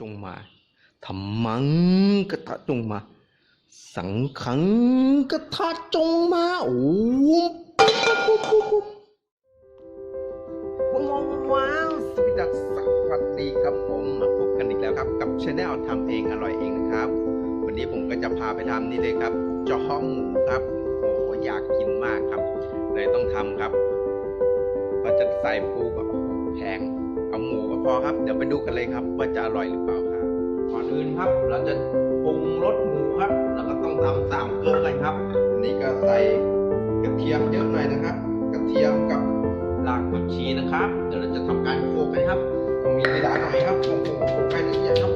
จงมาธรรมังกทะจงมา สังขังกทะจงมาโอ้ว้าวว้าวสวัสดีสวัสดีครับผมมาพบกันอีกแล้วครับ กับช anel ทำเองอร่อยเองนะครับ วันนี้ผมก็จะพาไปทำนี่เลยครับจอหมูครับโอ้โหอยากกินมากครับ เลยต้องทำครับ ก็จะใส่ปูแบบแพง อาหมูก็พอครับ เดี๋ยวไปดูกันเลยครับ ว่าจะอร่อยหรือเปล่าครับก่อนอื่นครับ เราจะปรุงรสหมูครับ แล้วก็ต้องทำสามเกลือกันครับ อันนี้ก็ใส่กระเทียมเยอะหน่อยนะครับ กระเทียมกับรากผักชีนะครับ เดี๋ยวเราจะทำการโขลกกันครับต้องมีเวลาหน่อยครับโอ้โหโขลกไปละเอียดครับ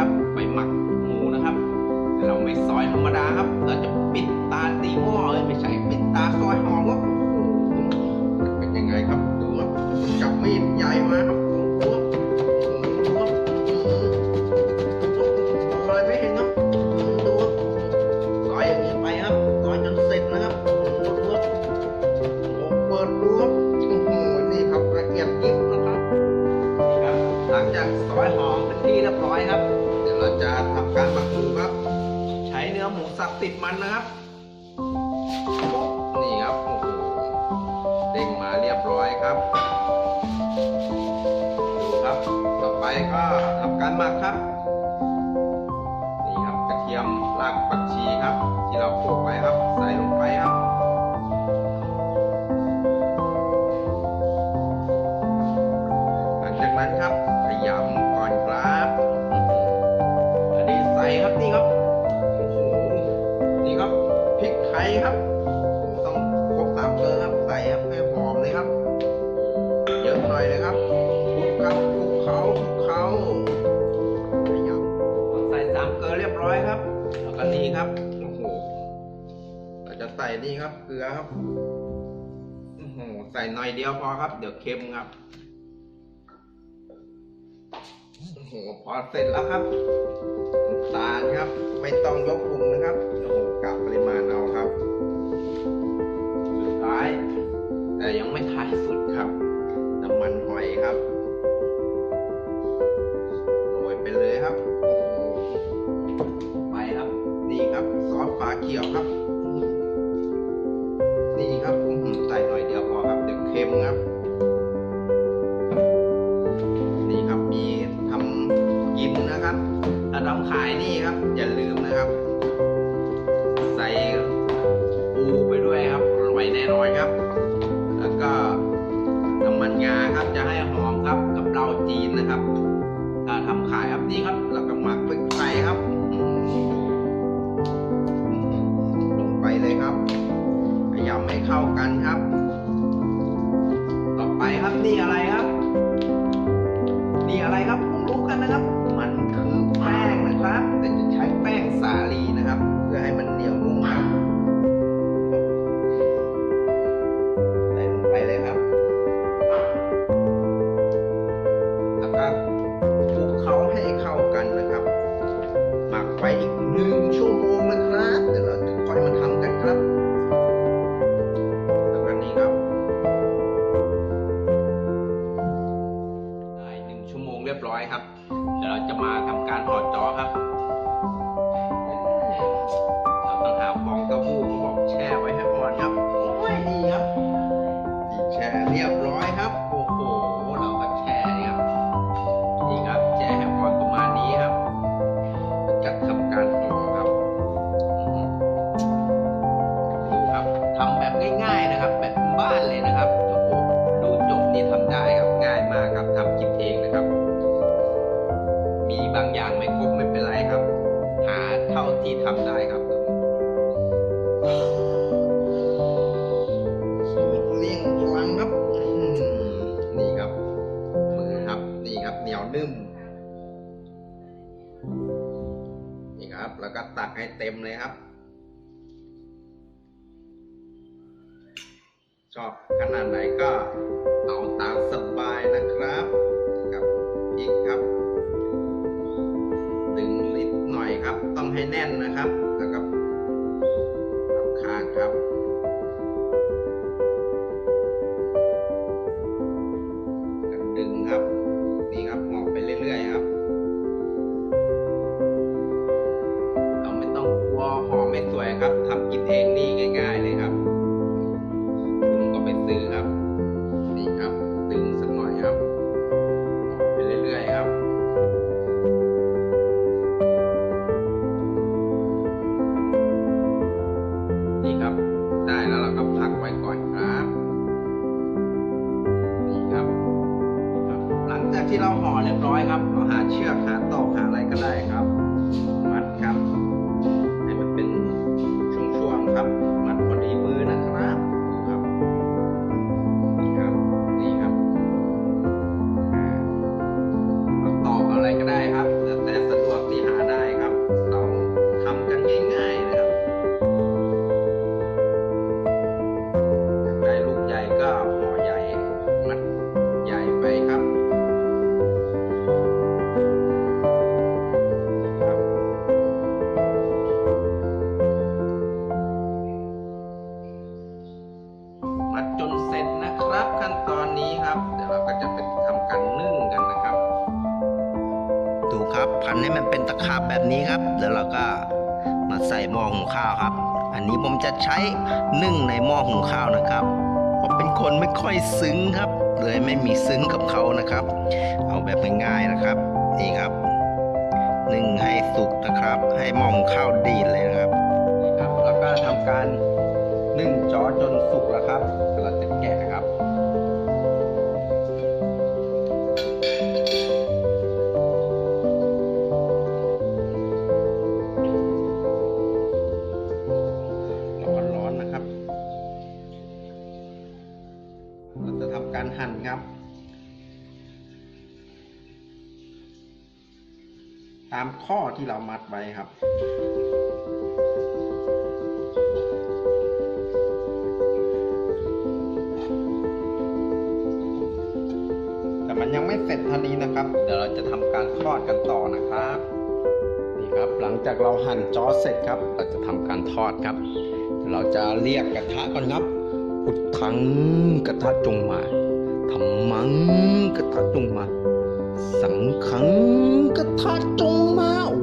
ไว้ครับ ไปหมักหมูนะครับ เราไม่ซอยธรรมดาครับ เราจะ เดี๋ยวเราจะทำการหมักหมูครับ ใช้เนื้อหมูสับติดมันนะครับ ครับต้องครบสามเกลือครับใส่ครับให้หอมเลยครับเยอะหน่อยเลยครับคลุกครับคลุกเขาคลุกเขาขยำใส่สามเกลือเรียบร้อยครับแล้วก็นี่ครับโอ้โหเราจะใส่นี่ครับเกลือครับโอ้โหใส่หน่อยเดียวพอครับ เดี๋ยวเค็มครับโอ้โหพอเสร็จแล้วครับน้ำตาลครับ ไม่ต้องยกปรุง ครับ ซอสปลาเขียวครับ นี่ครับผมใส่หน่อยเดียวพอครับ เดี๋ยวเค็มครับ ครับขยำให้เข้ากันครับ ต่อไปครับนี่อะไรครับ นี่อะไรครับผมรู้กันนะครับ มันคือแป้งนะครับ แต่จะใช้แป้งสาลีนะครับ เพื่อให้มันเหนียวนุ่มครับ ง่ายๆนะครับ แบบบ้านเลยนะครับโอ้โหดูจบนี่ทำได้ครับง่ายมากครับทำกินเองนะครับ มีบางอย่างไม่ครบไม่เป็นไรครับ หาเท่าที่ทำได้ครับสูตรเลี้ยงพลังครับอื้อหือนี่ครับ มือครับนี่ครับเหนียวนุ่มนี่ครับ แล้วก็ตักให้เต็มเลยครับ อบขนาดไหนก็เอาตามสบายนะครับกับอีกครับตึงนิดหน่อยครับ ต้องให้แน่นนะครับ ที่เราห่อเรียบร้อยครับเราหาเชือกหาตอกหาอะไรก็ได้ครับ พันให้มันเป็นตะขาบแบบนี้ครับเดี๋ยวเราก็มาใส่หม้อหุงข้าวครับ อันนี้ผมจะใช้นึ่งในหม้อหุงข้าวนะครับเพราะเป็นคนไม่ค่อยซึ้งครับ เลยไม่มีซึ้งกับเขานะครับ เอาแบบง่ายๆนะครับ นี่ครับนึ่งให้สุกนะครับ ให้หม้อหุงข้าวดีเลยนะครับนี่ครับแล้วก็ทำการนึ่งจอจนสุกแล้วครับ ตามข้อที่เรามัดไว้ครับแต่มันยังไม่เสร็จเท่านี้นะครับ เดี๋ยวเราจะทำการทอดกันต่อนะครับ นี่ครับ หลังจากเราหั่นจอเสร็จครับ เราจะทำการทอดครับ เราจะเรียกกระทะก่อนครับพุทธังกระทะจงมาธรรมังกระทะจงมา สังขังกระทะจงมาโอ้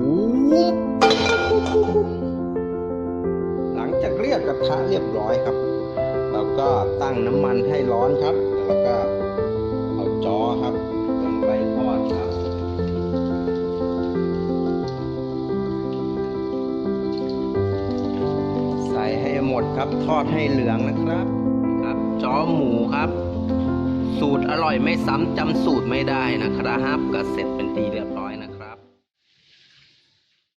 หลังจากเรียกกระทะเรียบร้อยครับ เราก็ตั้งน้ำมันให้ร้อนครับ แล้วก็เอาจอครับลงไปทอดครับใส่ให้หมดครับทอดให้เหลืองนะครับ ครับจอหมูครับ สูตรอร่อยไม่ซ้ำจำสูตรไม่ได้นะครับก็เสร็จเป็นทีเรียบร้อย